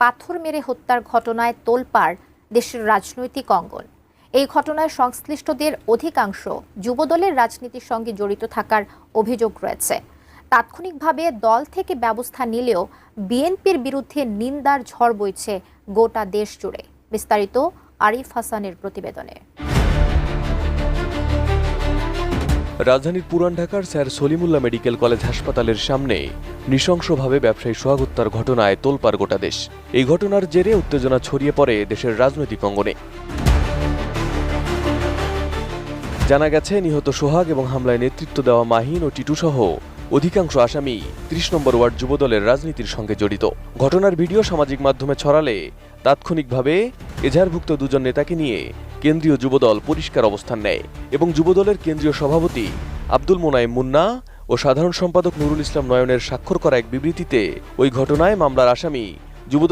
পাথর মেরে হত্যার ঘটনায় তোলপাড় দেশের রাজনৈতিক অঙ্গন। এই ঘটনায় সংশ্লিষ্টদের অধিকাংশ যুবদলের রাজনীতির সঙ্গে জড়িত থাকার অভিযোগ রয়েছে। তাৎক্ষণিকভাবে দল থেকে ব্যবস্থা নিলেও বিএনপির বিরুদ্ধে নিন্দার ঝড় বইছে গোটা দেশ জুড়ে। বিস্তারিত আরিফ হাসানের প্রতিবেদনে। রাজধানীর পুরান ঢাকার স্যার সলিমুল্লাহ মেডিকেল কলেজ হাসপাতালের সামনে নৃশংসভাবে ব্যবসায়ী সোহাগ হত্যার ঘটনায় তোলপাড় গোটা দেশ। এই ঘটনার জেরে উত্তেজনা ছড়িয়ে পড়ে দেশের রাজনৈতিক অঙ্গনে। জানা গেছে, নিহত সোহাগ এবং হামলায় নেতৃত্ব দেওয়া মাহিন ও টিটু সহ অধিকাংশ আসামি ত্রিশ নম্বর ওয়ার্ড যুবদলের রাজনীতির সঙ্গে জড়িত। ঘটনার ভিডিও সামাজিক মাধ্যমে ছড়ালে তাৎক্ষণিকভাবে এজাহারভুক্ত দুজন নেতাকে নিয়ে কেন্দ্রীয় যুবদল পরিষ্কার অবস্থান নেয় এবং যুবদলের কেন্দ্রীয় সভাপতি আব্দুল মোনায়েম মুন্না ও সাধারণ সম্পাদক নুরুল ইসলাম নয়নের স্বাক্ষর করা এক বিবৃতিতে ওই ঘটনায় মামলার আসামি যুবদল